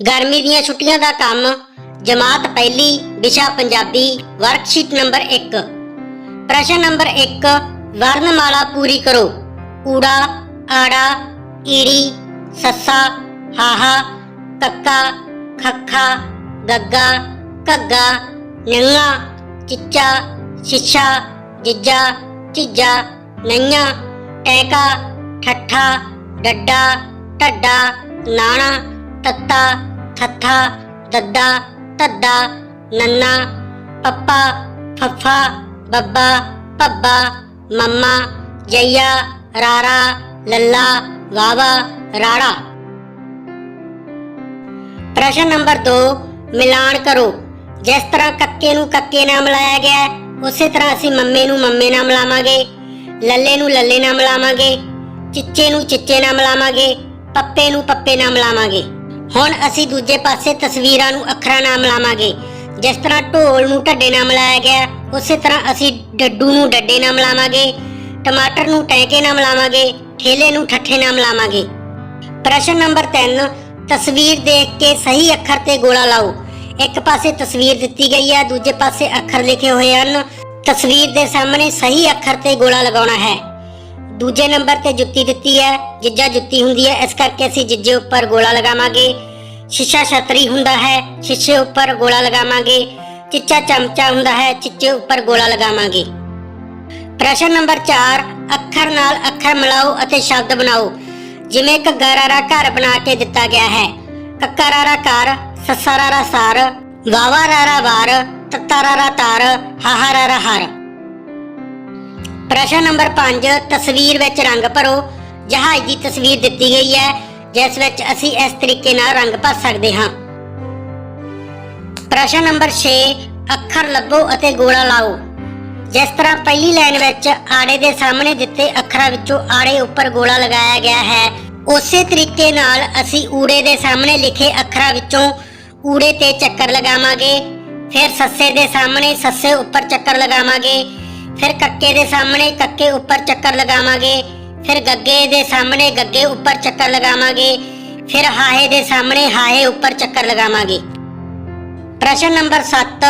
ਗਰਮੀ ਦੀਆਂ ਛੁੱਟੀਆਂ ਦਾ ਕੰਮ, ਜਮਾਤ ਪਹਿਲੀ, ਵਿਸ਼ਾ ਪੰਜਾਬੀ ਵਰਕਸ਼ੀਟ ਨੰਬਰ 1 ਪ੍ਰਸ਼ਨ ਨੰਬਰ 1 ਵਰਣਮਾਲਾ ਪੂਰੀ ਕਰੋ। ਊੜਾ ਆੜਾ, ਈੜੀ, ਸੱਸਾ, ਹਾਹਾ ਕੱਕਾ ਖੱਖਾ, ਗੱਗਾ, ਘੱਗਾ, ਨੰਗਾ, ਚਿੱਚਾ ਛਿੱਛਾ ਜਿੱਜਾ, ਝਿੱਜਾ, ਨਈਆਂ, ਟੈਕਾ, ਠੱਠਾ, ਡੱਡਾ, ਢੱਡਾ, ਨਾਣਾ ਤੱਤਾ ਥੱਥਾ ਦੱਦਾ ਧੱਦਾ ਨੰਨਾ ਪੱਪਾ ਫੱਫਾ ਬੱਬਾ ਭੱਬਾ ਮੰਮਾ ਜਈਆ ਰਾਰਾ ਲੱਲਾ ਵਾਵਾ ਰਾੜਾ। ਪ੍ਰਸ਼ਨ ਨੰਬਰ 2 ਮਿਲਾਨ ਕਰੋ। ਜਿਸ ਤਰ੍ਹਾਂ ਕੱਕੇ ਨੂੰ ਕੱਕੇ ਨਾਲ ਮਿਲਾਇਆ ਗਿਆ ਹੈ, ਉਸੇ ਤਰ੍ਹਾਂ ਅਸੀਂ ਮੰਮੇ ਨੂੰ ਮੰਮੇ ਨਾਲ ਮਿਲਾਵਾਂਗੇ। ਲੱਲੇ ਨੂੰ ਲੱਲੇ ਨਾਲ ਮਿਲਾਵਾਂਗੇ ਚਿੱਚੇ ਨੂੰ ਚਿੱਚੇ ਨਾਲ ਮਿਲਾਵਾਂਗੇ ਪੱਪੇ ਨੂੰ ਪੱਪੇ ਨਾਲ ਮਿਲਾਵਾਂਗੇ। ਹੁਣ ਅਸੀਂ ਦੂਜੇ ਪਾਸੇ ਤਸਵੀਰਾਂ ਨੂੰ ਅੱਖਰਾਂ ਨਾਲ ਮਿਲਾਵਾਂਗੇ। ਜਿਸ ਤਰ੍ਹਾਂ ਢੋਲ ਨੂੰ ਢੱਡੇ ਨਾਲ ਮਿਲਾਇਆ ਗਿਆ, ਉਸੇ ਤਰ੍ਹਾਂ ਅਸੀਂ ਡੱਡੂ ਨੂੰ ਡੱਡੇ ਨਾਲ ਮਿਲਾਵਾਂਗੇ, ਟਮਾਟਰ ਨੂੰ ਟੈਂਕੇ ਨਾਲ ਮਿਲਾਵਾਂਗੇ, ਠੇਲੇ ਨੂੰ ਠੱਠੇ ਨਾਲ ਮਿਲਾਵਾਂਗੇ। ਪ੍ਰਸ਼ਨ ਨੰਬਰ 3 ਤਸਵੀਰ ਦੇਖ ਕੇ ਸਹੀ ਅੱਖਰ ਤੇ ਗੋਲਾ ਲਾਓ। ਇੱਕ ਪਾਸੇ ਤਸਵੀਰ ਦਿੱਤੀ ਗਈ ਹੈ, ਦੂਜੇ ਪਾਸੇ ਅੱਖਰ ਲਿਖੇ ਹੋਏ ਹਨ। ਤਸਵੀਰ ਦੇ ਸਾਹਮਣੇ ਸਹੀ ਅੱਖਰ ਤੇ ਗੋਲਾ ਲਗਾਉਣਾ ਹੈ। ਦੂਜੇ ਨੰਬਰ ਤੇ ਜੁੱਤੀ ਦਿੱਤੀ ਹੈ, ਜਿੱਜਾ ਜੁੱਤੀ ਹੁੰਦੀ ਹੈ, ਇਸ ਕਰਕੇ ਅਸੀਂ ਜਿੱਜੇ ਉੱਪਰ ਗੋਲਾ ਲਗਾਵਾਂਗੇ। ਸ਼ੀਸ਼ਾ ਛਤਰੀ ਹੁੰਦਾ ਹੈ, ਸ਼ੀਸ਼ੇ ਉੱਪਰ ਗੋਲਾ ਲਗਾਵਾਂਗੇ। ਚਿੱਚਾ ਚਮਚਾ ਹੁੰਦਾ ਹੈ, ਚਿੱਚੇ ਉੱਪਰ ਗੋਲਾ ਲਗਾਵਾਂਗੇ। ਪ੍ਰਸ਼ਨ ਨੰਬਰ 4 ਅੱਖਰ ਨਾਲ ਅੱਖਰ ਮਿਲਾਓ ਅਤੇ ਸ਼ਬਦ ਬਣਾਓ। ਜਿਵੇਂ ਘੱਗਾ ਘਰ ਬਣਾ ਕੇ ਦਿੱਤਾ ਗਿਆ ਹੈ। ਕੱਕਾ ਰਾਰਾ ਘਰ ਸੱਸਾ ਰਾਰਾ ਸਾਰ ਵਾਵਾ ਰਾਰਾ ਵਾਰ ਤੱਤਾ ਤਾਰ ਹਾਹਾ ਰਾਰਾ ਪ੍ਰਸ਼ਨ ਨੰਬਰ 5 ਤਸਵੀਰ ਵਿੱਚ ਰੰਗ ਭਰੋ। ਜਹਾਜ਼ ਦੀ ਤਸਵੀਰ ਦਿੱਤੀ ਗਈ ਹੈ, ਜਿਸ ਵਿੱਚ ਅਸੀਂ ਇਸ ਤਰੀਕੇ ਨਾਲ ਰੰਗ ਭਰ ਸਕਦੇ ਹਾਂ। ਪ੍ਰਸ਼ਨ ਨੰਬਰ 6 ਅੱਖਰ ਲੱਭੋ ਅਤੇ ਗੋਲਾ ਲਾਓ। ਜਿਸ ਤਰ੍ਹਾਂ ਪਹਿਲੀ ਲਾਈਨ ਵਿੱਚ ਆੜੇ ਦੇ ਸਾਹਮਣੇ ਦਿੱਤੇ ਅੱਖਰਾਂ ਵਿੱਚੋਂ ਆੜੇ ਉੱਪਰ ਗੋਲਾ ਲਗਾਇਆ ਗਿਆ ਹੈ, ਉਸੇ ਤਰੀਕੇ ਨਾਲ ਅਸੀਂ ਊੜੇ ਦੇ ਸਾਹਮਣੇ ਲਿਖੇ ਅੱਖਰਾਂ ਵਿੱਚੋਂ ਊੜੇ ਤੇ ਚੱਕਰ ਲਗਾਵਾਂਗੇ। ਫਿਰ ਸੱਸੇ ਦੇ ਸਾਹਮਣੇ ਸੱਸੇ ਉੱਪਰ ਚੱਕਰ ਲਗਾਵਾਂਗੇ। ਫਿਰ ਕੱਕੇ ਦੇ ਸਾਹਮਣੇ ਕੱਕੇ ਉੱਪਰ ਚੱਕਰ ਲਗਾਵਾਂਗੇ, ਫਿਰ ਗੱਗੇ ਦੇ ਸਾਹਮਣੇ ਗੱਗੇ ਉੱਪਰ ਚੱਕਰ ਲਗਾਵਾਂਗੇ, ਫਿਰ ਹਾਹੇ ਦੇ ਸਾਹਮਣੇ ਹਾਹੇ ਉੱਪਰ ਚੱਕਰ ਲਗਾਵਾਂਗੇ। ਪ੍ਰਸ਼ਨ ਨੰਬਰ 7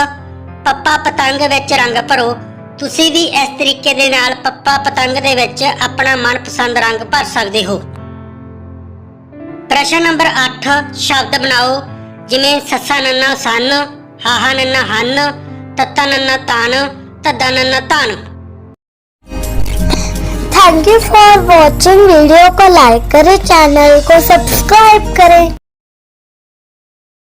ਪੱਪਾ ਪਤੰਗ ਵਿੱਚ ਰੰਗ ਭਰੋ। ਤੁਸੀਂ ਵੀ ਇਸ ਤਰੀਕੇ ਦੇ ਨਾਲ ਪੱਪਾ ਪਤੰਗ ਦੇ ਵਿੱਚ ਆਪਣਾ ਮਨਪਸੰਦ ਰੰਗ ਭਰ ਸਕਦੇ ਹੋ। ਪ੍ਰਸ਼ਨ ਨੰਬਰ 8 ਸ਼ਬਦ ਬਣਾਓ। ਜਿਵੇਂ, ਸੱਸਾ ਨੰਨਾ ਸੰਨ, ਹਾਹਾ ਨੰਨਾ ਹਨ, ਤੱਤਾ ਨੰਨਾ ਤਾਨ తదనన్న తాను thank you for watching video को लाइक करें चैनल को सब्सक्राइब करें